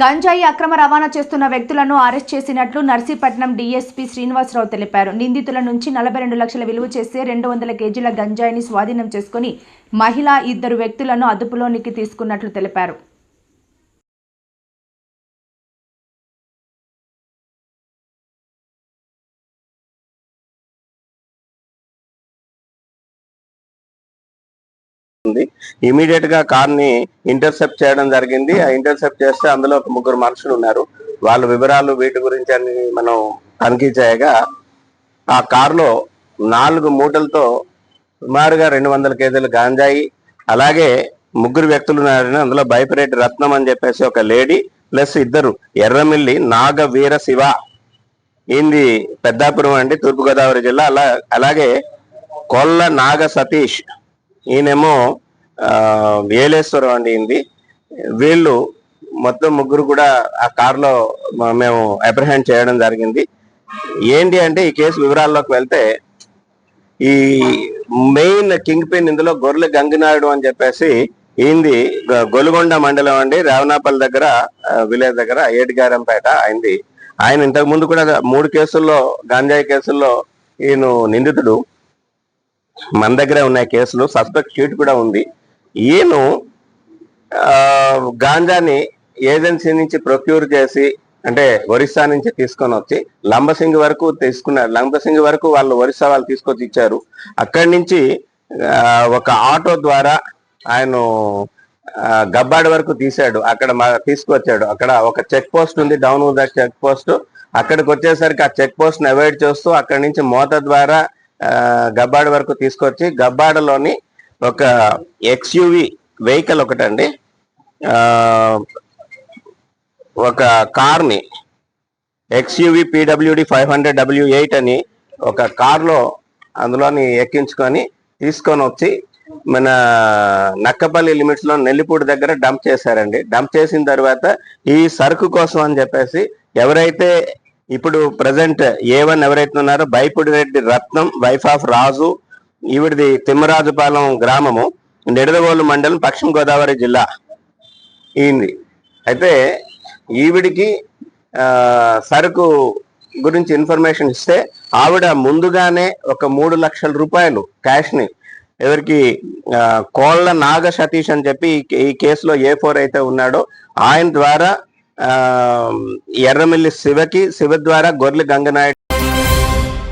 గంజాయి అక్రమ రవాణా చేస్తున్న వ్యక్తులను అరెస్ట్ చేసినట్లు నర్సీపట్నం డీఎస్పీ శ్రీనివాసరావు తెలిపారు. నిందితుల నుంచి నలభై రెండు లక్షల విలువ చేసే రెండు వందల కేజీల గంజాయిని స్వాధీనం చేసుకుని మహిళా ఇద్దరు వ్యక్తులను అదుపులోనికి తీసుకున్నట్లు తెలిపారు. ఉంది ఇమీడియట్గా కార్ని ఇంటర్సెప్ట్ చేయడం జరిగింది. ఆ ఇంటర్సెప్ట్ చేస్తే అందులో ఒక ముగ్గురు మనుషులు ఉన్నారు. వాళ్ళ వివరాలు వీటి గురించి అని మనం తనిఖీ చేయగా ఆ కారులో నాలుగు మూటలతో సుమారుగా రెండు వందల కేజీలు గాంజాయి అలాగే ముగ్గురు వ్యక్తులు ఉన్నారని అందులో బైపరేటి రత్నం అని చెప్పేసి ఒక లేడీ ప్లస్ ఇద్దరు ఎర్రమిల్లి నాగ వీర శివ. ఈయనది పెద్దాపురం అండి తూర్పుగోదావరి జిల్లా. అలా అలాగే కొల్ల నాగ సతీష్. ఈయనేమో వేలేశ్వరం అండి వీళ్ళు మొత్తం ముగ్గురు కూడా ఆ కారులో మేము అప్రహెండ్ చేయడం జరిగింది. ఏంటి అంటే ఈ కేసు వివరాల్లోకి వెళ్తే ఈ మెయిన్ కింగ్ పిన్ ఇందులో గొర్రెల గంగినాయుడు అని చెప్పేసి ఈయనది గొలుగొండ మండలం అండి. రావణాపల్లి దగ్గర విలేజ్ దగ్గర ఏటిగారంపేట అయింది. ఆయన ఇంతకు ముందు కూడా మూడు కేసుల్లో గాంజాయి కేసుల్లో ఈయన నిందితుడు. మన దగ్గరే ఉన్నాయి కేసులు. సస్పెక్ట్ షీట్ కూడా ఉంది. ఈయన గాంజాని ఏజెన్సీ నుంచి ప్రొక్యూర్ చేసి అంటే ఒరిస్సా నుంచి తీసుకొని వచ్చి లంబసింగి వరకు తీసుకున్నారు. లంబసింగి వరకు వాళ్ళు ఒరిస్సా వాళ్ళు తీసుకొచ్చి ఇచ్చారు. అక్కడి నుంచి ఒక ఆటో ద్వారా ఆయన గబ్బాడి వరకు తీశాడు. అక్కడ మా- తీసుకొచ్చాడు. అక్కడ ఒక చెక్ పోస్ట్ ఉంది డౌన్ ద చెక్ పోస్ట్. అక్కడికి వచ్చేసరికి ఆ చెక్ పోస్ట్ని అవాయిడ్ చేస్తూ అక్కడి నుంచి మోత ద్వారా గబ్బాడి వరకు తీసుకొచ్చి గబ్బాడలోని ఒక ఎక్స్యూవి వెహికల్ ఒకటండి. ఒక కార్ని XUV PWD five hundred W eight అని ఒక కార్లో అందులోని ఎక్కించుకొని తీసుకొని వచ్చి మన నక్కపల్లి లిమిట్స్లో నెల్లిపూడి దగ్గర డంప్ చేశారండి. డంప్ చేసిన తర్వాత ఈ సరుకు కోసం అని చెప్పేసి ఎవరైతే ఇప్పుడు ప్రజెంట్ ఏ వన్ ఎవరైతే ఉన్నారో బైపుడి రెడ్డి రత్నం వైఫ్ ఆఫ్ రాజు ఈవిడిది తిమ్మరాజుపాలెం గ్రామము నిడదవోలు మండలం పశ్చిమ గోదావరి జిల్లా. ఈయనది అయితే ఈవిడికి సరుకు గురించి ఇన్ఫర్మేషన్ ఇస్తే ఆవిడ ముందుగానే ఒక మూడు లక్షల రూపాయలు క్యాష్ని ఎవరికి కోళ్ళ నాగ సతీష్ అని చెప్పి ఈ కేసులో ఏ ఫోర్ అయితే ఉన్నాడో ఆయన ద్వారా ఎర్రమిల్లి శివకి శివ ద్వారా గొర్రెలు గంగనాయుడు